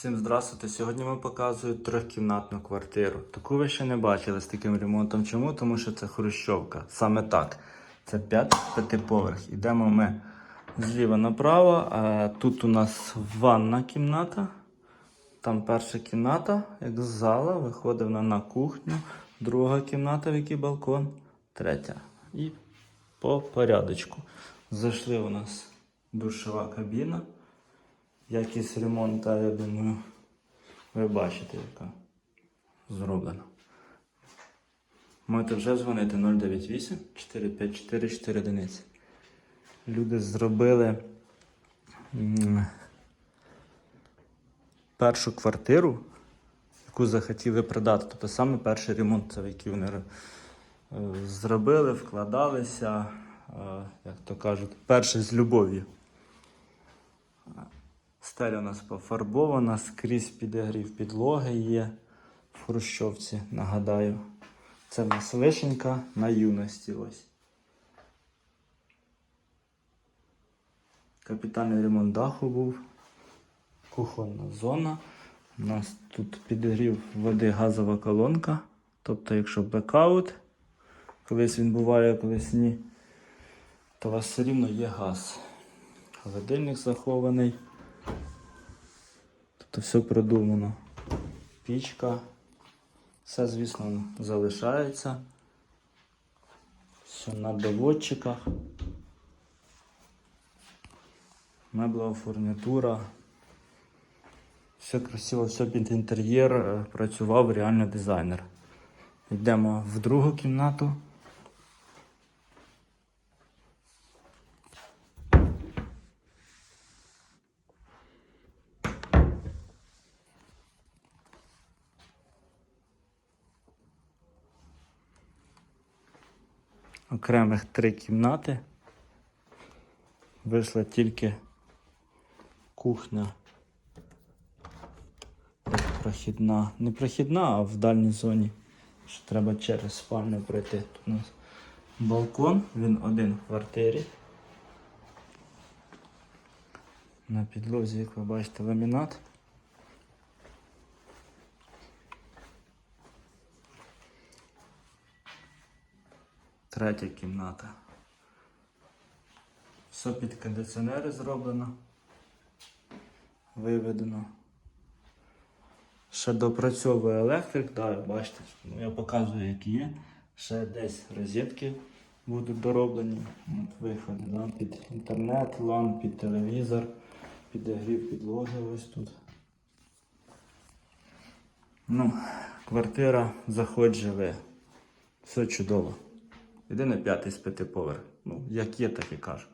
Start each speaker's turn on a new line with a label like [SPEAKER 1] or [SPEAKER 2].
[SPEAKER 1] Всім здравствуйте. Сьогодні ми показуємо трьохкімнатну квартиру. Таку ви ще не бачили з таким ремонтом. Чому? Тому що це хрущовка. Саме так. Це 5 п'ятиповерх. Ідемо ми зліва направо. Тут у нас ванна кімната. Там перша кімната, як зала, виходить вона на кухню. Друга кімната, в якій балкон, третя. І по порядочку. Зайшли у нас душова кабіна. Якість ремонту, я думаю, ви бачите, яка зроблена. Можете вже дзвонити 098 454 4 одиниці. Люди зробили першу квартиру, яку захотіли продати. Тобто саме перший ремонт, який вони е, зробили, вкладалися, е, як то кажуть, перший з любов'ю. Стеля у нас пофарбована, скрізь підігрів підлоги є в Хрущовці, нагадаю. Це в нас вишенька на юності ось. Капітальний ремонт даху був. Кухонна зона. У нас тут підігрів води газова колонка. Тобто, якщо бекаут, колись він буває, колись ні, то у вас все рівно є газ. Холодильник захований. Тобто все продумано. Пічка. Все, звісно, залишається. Все на доводчиках. Меблова фурнітура. Все красиво, все під інтер'єр. е, Працював реально дизайнер. Йдемо в другу кімнату. Окремих три кімнати. Вийшла тільки кухня. Прохідна. Не прохідна, а в дальній зоні. Що треба через спальню пройти. Тут у нас балкон, він один в квартирі. На підлозі, як ви бачите, ламінат. Третя кімната. Все під кондиціонери зроблено. Виведено. Ще допрацьовує електрик, да, бачите, ну, я показую, які є. Ще десь розетки будуть дороблені. От виходи да, під інтернет, лан, під телевізор, підігрів підлоги ось тут. Ну, квартира заходь живе. Все чудово. Єдине п'ятий з п'яти поверх. Ну, як є, так і кажу.